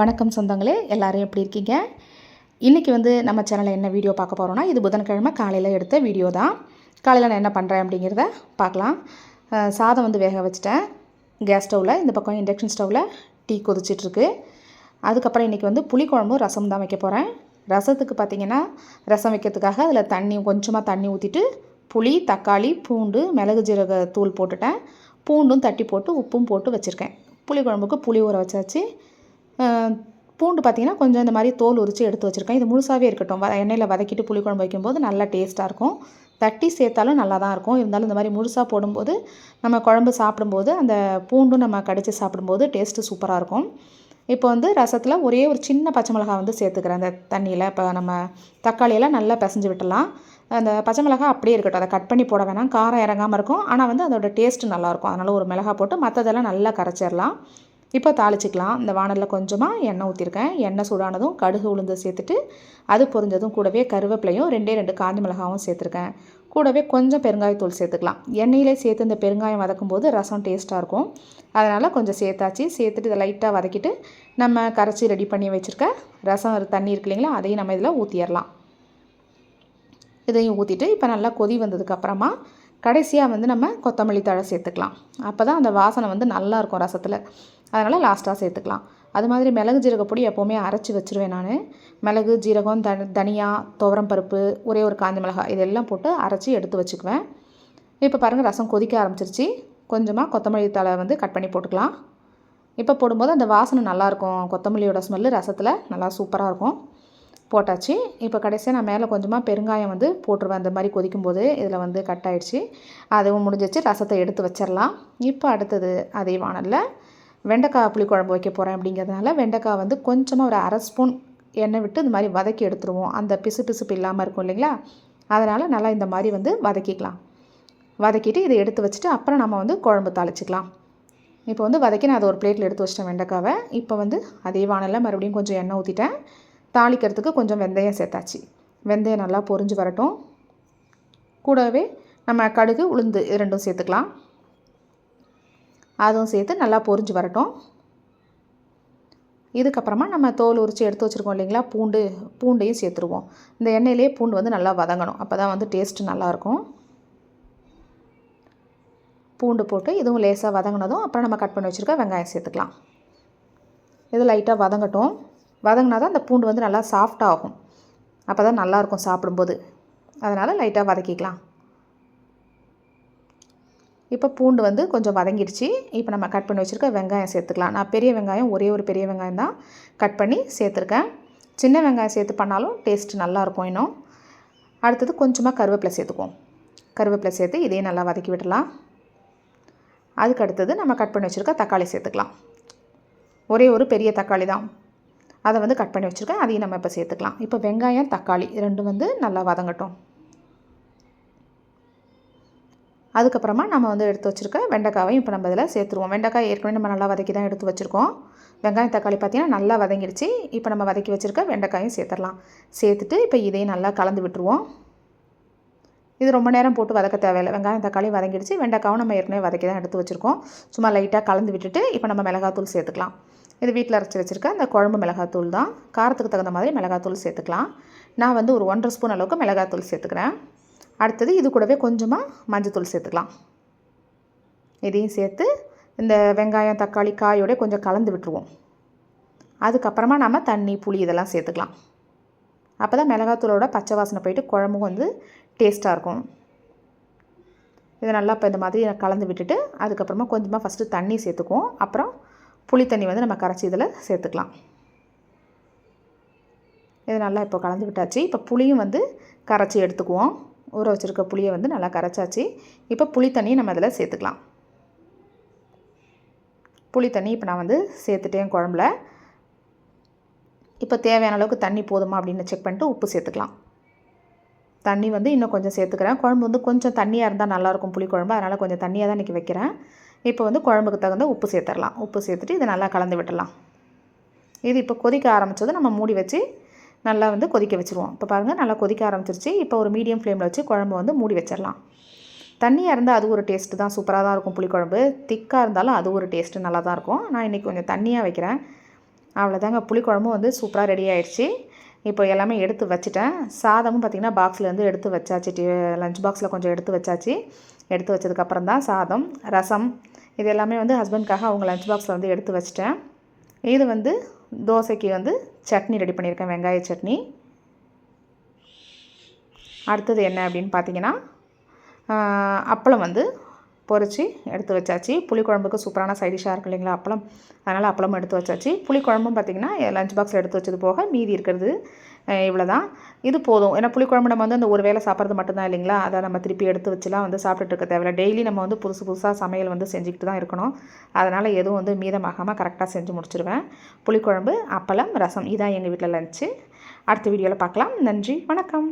வணக்கம் சொந்தங்களே எல்லோரும் எப்படி இருக்கீங்க? இன்றைக்கி வந்து நம்ம சேனலில் என்ன வீடியோ பார்க்க போகிறோன்னா இது புதன்கிழமை காலையில் எடுத்த வீடியோ தான். காலையில் நான் என்ன பண்ணுறேன் அப்படிங்கிறத பார்க்கலாம். சாதம் வந்து வேக வச்சுட்டேன். கேஸ் ஸ்டவ்வில் இந்த பக்கம் இண்டக்ஷன் ஸ்டவ்வில் டீ கொதிச்சிட்ருக்கு. அதுக்கப்புறம் இன்றைக்கி வந்து புளிக்குழம்பும் ரசம் தான் வைக்க போகிறேன் ரசத்துக்கு பார்த்திங்கன்னா ரசம் வைக்கிறதுக்காக அதில் தண்ணி கொஞ்சமாக தண்ணி ஊற்றிட்டு புளி தக்காளி பூண்டு மிளகு ஜீரக தூள் போட்டுட்டேன். பூண்டும் தட்டி போட்டு உப்பும் போட்டு வச்சுருக்கேன். புளிக்குழம்புக்கு புளி ஊற வச்சாச்சு. பூண்டு பார்த்திங்கன்னா கொஞ்சம் இந்த மாதிரி தோல் உரித்து எடுத்து வச்சுருக்கேன். இது முழுசாகவே இருக்கட்டும். வ எண்ணெயில் வதக்கிட்டு புளிக்குழம்பு வைக்கும்போது நல்லா டேஸ்ட்டாக இருக்கும். தட்டி சேர்த்தாலும் நல்லா தான் இருக்கும். இருந்தாலும் இந்த மாதிரி முழுசாக போடும்போது நம்ம குழம்பு சாப்பிடும்போது அந்த பூண்டும் நம்ம கடித்து சாப்பிடும்போது டேஸ்ட்டு சூப்பராக இருக்கும். இப்போ வந்து ரசத்தில் ஒரே ஒரு சின்ன பச்சை மிளகா வந்து சேர்த்துக்கிறேன். அந்த தண்ணியில் இப்போ நம்ம தக்காளியெல்லாம் நல்லா பிசைஞ்சு விட்டலாம் அந்த பச்சை மிளகாய் அப்படியே இருக்கட்டும். அதை கட் பண்ணி போட வேணாம். காரம் இறங்காமல் இருக்கும். ஆனால் வந்து அதோட டேஸ்ட்டு நல்லாயிருக்கும் அதனால் ஒரு மிளகாய் போட்டு மற்றதெல்லாம் நல்லா கரைச்சிடலாம். இப்போ தாளிச்சிக்கலாம். இந்த வானலில் கொஞ்சமாக எண்ணெய் ஊற்றிருக்கேன் எண்ணெய் சூடானதும் கடுகு உளுந்து சேர்த்துட்டு அது பொரிஞ்சதும் கூடவே கருவேப்பிலையும் ரெண்டே ரெண்டு காஞ்ச மிளகாவும் சேர்த்துருக்கேன். கூடவே கொஞ்சம் பெருங்காயத்தூள் சேர்த்துக்கலாம். எண்ணெயிலே சேர்த்து இந்த பெருங்காயம் வதக்கும் போது ரசம் டேஸ்ட்டாக இருக்கும். அதனால் கொஞ்சம் சேர்த்தாச்சு. சேர்த்துட்டு இதை லைட்டாக வதக்கிட்டு நம்ம கரைச்சி ரெடி பண்ணி வச்சுருக்க ரசம் தண்ணி இருக்கு இல்லைங்களா அதையும் நம்ம இதில் ஊற்றிடலாம் இதையும் ஊற்றிட்டு இப்போ நல்லா கொதி வந்ததுக்கப்புறமா கடைசியாக வந்து நம்ம கொத்தமல்லி தழை சேர்த்துக்கலாம். அப்போ தான் அந்த வாசனை வந்து நல்லாயிருக்கும் ரசத்தில். அதனால் லாஸ்ட்டாக சேர்த்துக்கலாம். அது மாதிரி மிளகு ஜீரக பொடி எப்போவுமே அரைச்சி வச்சுருவேன் நான். மிளகு ஜீரகம் த தனியா துவரம் பருப்பு ஒரே ஒரு காஞ்ச மிளகாய் இதெல்லாம் போட்டு அரைச்சி எடுத்து வச்சுக்குவேன். இப்போ பாருங்கள் ரசம் கொதிக்க ஆரம்பிச்சிருச்சு. கொஞ்சமாக கொத்தமல்லி தழை வந்து கட் பண்ணி போட்டுக்கலாம். இப்போ போடும்போது அந்த வாசனை நல்லாயிருக்கும் கொத்தமல்லியோட ஸ்மெல்லு ரசத்தில் நல்லா சூப்பராக இருக்கும். போட்டாச்சு. இப்போ கடைசியாக நான் மேலே கொஞ்சமாக பெருங்காயம் வந்து போட்டுருவேன். அந்த மாதிரி கொதிக்கும்போது இதில் வந்து கட் ஆயிடுச்சு. அதுவும் முடிஞ்சிச்சு ரசத்தை எடுத்து வச்சிடலாம் இப்போ அடுத்தது அதே வானலில் வெண்டைக்காய் புளிக்குழம்பு வைக்க போகிறேன் அப்படிங்கிறதுனால வெண்டைக்காய் வந்து கொஞ்சமாக ஒரு அரை ஸ்பூன் எண்ணெய் விட்டு இந்த மாதிரி வதக்கி எடுத்துருவோம். அந்த பிசு பிசுப்பு இல்லாமல் இருக்கும் இல்லைங்களா? அதனால் நல்லா இந்த மாதிரி வந்து வதக்கிக்கலாம். வதக்கிட்டு இதை எடுத்து வச்சுட்டு அப்புறம் நம்ம வந்து குழம்பு தாளிச்சிக்கலாம். இப்போ வந்து வதக்கி நான் அதை ஒரு பிளேட்டில் எடுத்து வச்சிட்டேன் வெண்டைக்காவை. இப்போ வந்து அதே வானலில் மறுபடியும் கொஞ்சம் எண்ணெய் ஊற்றிட்டேன் தாளிக்கிறதுக்கு கொஞ்சம் வெந்தயம் சேர்த்தாச்சு. வெந்தயம் நல்லா பொறிஞ்சு வரட்டும். கூடவே நம்ம கடுகு உளுந்து இது ரெண்டும் சேர்த்துக்கலாம். அதுவும் சேர்த்து நல்லா பொரிஞ்சு வரட்டும். இதுக்கப்புறமா நம்ம தோல் உரித்து எடுத்து வச்சுருக்கோம் இல்லைங்களா? பூண்டு பூண்டையும் சேர்த்துருவோம். இந்த எண்ணெயிலே பூண்டு வந்து நல்லா வதங்கணும். அப்போ தான் வந்து டேஸ்ட்டு நல்லாயிருக்கும். பூண்டு போட்டு இதுவும் லேசாக வதங்கினதும் அப்புறம் நம்ம கட் பண்ணி வச்சுருக்க வெங்காயம் சேர்த்துக்கலாம். இது லைட்டாக வதங்கட்டும். வதங்கினா தான் அந்த பூண்டு வந்து நல்லா சாஃப்டாகும் அப்போ தான் நல்லாயிருக்கும் சாப்பிடும்போது. அதனால் லைட்டாக வதக்கிக்கலாம். இப்போ பூண்டு வந்து கொஞ்சம் வதங்கிடுச்சு. இப்போ நம்ம கட் பண்ணி வச்சுருக்க வெங்காயம் சேர்த்துக்கலாம். நான் பெரிய வெங்காயம் ஒரே ஒரு பெரிய வெங்காயம் தான் கட் பண்ணி சேர்த்துருக்கேன். சின்ன வெங்காயம் சேர்த்து பண்ணாலும் டேஸ்ட் நல்லாயிருக்கும் இன்னும். அடுத்தது கொஞ்சமாக கருவேப்பிலை சேர்த்துக்குவோம். கருவேப்பிலை சேர்த்து இதையும் நல்லா வதக்கி விடலாம். அதுக்கு அடுத்தது நம்ம கட் பண்ணி வச்சுருக்க தக்காளி சேர்த்துக்கலாம். ஒரே ஒரு பெரிய தக்காளி தான். அதை வந்து கட் பண்ணி வச்சுருக்கேன். அதையும் நம்ம இப்போ சேர்த்துக்கலாம். இப்போ வெங்காயம் தக்காளி ரெண்டும் வந்து நல்லா வதங்கட்டும். அதுக்கப்புறமா நம்ம வந்து எடுத்து வச்சுருக்க வெண்டைக்காவையும் இப்போ நம்ம இதில் சேர்த்துருவோம். வெண்டைக்காய் ஏற்கனவே நம்ம நல்லா வதக்கி தான் எடுத்து வச்சுருக்கோம். வெங்காயம் தக்காளி பார்த்திங்கன்னா நல்லா வதங்கிடுச்சு. இப்போ நம்ம வதக்கி வச்சுருக்க வெண்டைக்காயும் சேர்த்துடலாம். சேர்த்துட்டு இப்போ இதையும் நல்லா கலந்து விட்டுருவோம். இது ரொம்ப நேரம் போட்டு வதக்க தேவையில்லை. வெங்காயம் தக்காளி வதங்கிடுச்சு. வெண்டைக்காவும் நம்ம ஏற்கனவே வதக்கி தான் எடுத்து வச்சுருக்கோம். சும்மா லைட்டாக கலந்து விட்டுட்டு இப்போ நம்ம மிளகாத்தூள் சேர்த்துக்கலாம். இது வீட்டில் அரைச்சி வச்சுருக்க அந்த குழம்பு மிளகாத்தூள் தான். காரத்துக்கு தகுந்த மாதிரி மிளகாத்தூள் சேர்த்துக்கலாம். நான் வந்து ஒரு ஒன்றரை ஸ்பூன் அளவுக்கு மிளகாத்தூள் சேர்த்துக்கிறேன். அடுத்தது இது கூடவே கொஞ்சமாக மஞ்சத்தூள் சேர்த்துக்கலாம். இதையும் சேர்த்து இந்த வெங்காயம் தக்காளி காயோட கொஞ்சம் கலந்து விட்டுருவோம். அதுக்கப்புறமா நம்ம தண்ணி புளி இதெல்லாம் சேர்த்துக்கலாம். அப்போ தான் மிளகாத்தூளோட பச்சை வாசனை போயிட்டு குழம்பும் வந்து டேஸ்ட்டாக இருக்கும். இதை நல்லா இப்போ இந்த மாதிரி கலந்து விட்டுட்டு அதுக்கப்புறமா கொஞ்சமாக ஃபஸ்ட்டு தண்ணி சேர்த்துக்குவோம். அப்புறம் புளி தண்ணி வந்து நம்ம கரைச்சி இதில் சேர்த்துக்கலாம். இது நல்லா இப்போ கலந்து விட்டாச்சு. இப்போ புளியும் வந்து கரைச்சி எடுத்துக்குவோம். ஊற வச்சுருக்க புளியை வந்து நல்லா கரைச்சாச்சு. இப்போ புளி தண்ணியை நம்ம இதில் சேர்த்துக்கலாம். புளி தண்ணி இப்போ நான் வந்து சேர்த்துட்டேன் குழம்புல. இப்போ தேவையான அளவுக்கு தண்ணி போதுமா அப்படின்னு செக் பண்ணிட்டு உப்பு சேர்த்துக்கலாம். தண்ணி வந்து இன்னும் கொஞ்சம் சேர்த்துக்கிறேன். குழம்பு வந்து கொஞ்சம் தண்ணியாக இருந்தால் நல்லாயிருக்கும் புளி குழம்பு. அதனால் கொஞ்சம் தண்ணியாக தான் இன்றைக்கி வைக்கிறேன். இப்போ வந்து குழம்புக்கு தகுந்த உப்பு சேர்த்துடலாம். உப்பு சேர்த்துட்டு இதை நல்லா கலந்து விட்டுடலாம். இது இப்போ கொதிக்க ஆரம்பித்தது நம்ம மூடி வச்சு நல்லா வந்து கொதிக்க வச்சுருவோம். இப்போ பாருங்கள் நல்லா கொதிக்க ஆரம்பிச்சிருச்சு. இப்போ ஒரு மீடியம் ஃப்ளேமில் வச்சு குழம்பு வந்து மூடி வச்சிடலாம் தண்ணியாக இருந்தால் அது ஒரு டேஸ்ட்டு தான். சூப்பராக தான் இருக்கும் புளிக்குழம்பு. திக்காக இருந்தாலும் அது ஒரு டேஸ்ட்டு நல்லா தான் இருக்கும். நான் இன்றைக்கி கொஞ்சம் தண்ணியாக வைக்கிறேன். அவ்வளோதாங்க புளிக்குழம்பும் வந்து சூப்பராக ரெடி ஆகிடுச்சு இப்போ எல்லாமே எடுத்து வச்சுட்டேன். சாதமும் பார்த்திங்கன்னா பாக்ஸ்லேருந்து எடுத்து வச்சாச்சு. டி லஞ்ச் பாக்ஸில் கொஞ்சம் எடுத்து வச்சாச்சு. எடுத்து வச்சதுக்கப்புறம் தான் சாதம் ரசம் இது எல்லாமே வந்து ஹஸ்பண்ட்காக அவங்க லஞ்ச் பாக்ஸில் வந்து எடுத்து வச்சிட்டேன். இது வந்து தோசைக்கு வந்து சட்னி ரெடி பண்ணியிருக்கேன் வெங்காய சட்னி. அடுத்தது என்ன அப்படின்னு பார்த்தீங்கன்னா அப்பளம் வந்து பொரித்து எடுத்து வச்சாச்சு. புளிக்குழம்புக்கு சூப்பரான சைடிஷாக இருக்கும் இல்லைங்களா? அப்பளம். அதனால் அப்பளம் எடுத்து வச்சாச்சு. புளிக்குழம்பும் பார்த்திங்கன்னா லஞ்ச் பாக்ஸ் எடுத்து வச்சது போக மீதி இருக்கிறது இவ்வளோ தான் இது போதும். ஏன்னா புளிக்குழம்பு நம்ம வந்து அந்த ஒரு வேளை சாப்பிட்றது மட்டும்தான் இல்லைங்களா? அதை நம்ம திருப்பி எடுத்து வச்சுலாம் வந்து சாப்பிட்டுட்டு இருக்க தேவையில்ல. டெய்லி நம்ம வந்து புதுசு புதுசாக சமையல் வந்து செஞ்சுக்கிட்டு தான் இருக்கணும். அதனால் எதுவும் வந்து மீதமாகாமல் கரெக்டாக செஞ்சு முடிச்சிருவேன். புளிக்குழம்பு அப்பளம் ரசம். இதான் எங்கள் வீட்டில் லஞ்சு அடுத்த வீடியோவில் பார்க்கலாம். நன்றி. வணக்கம்.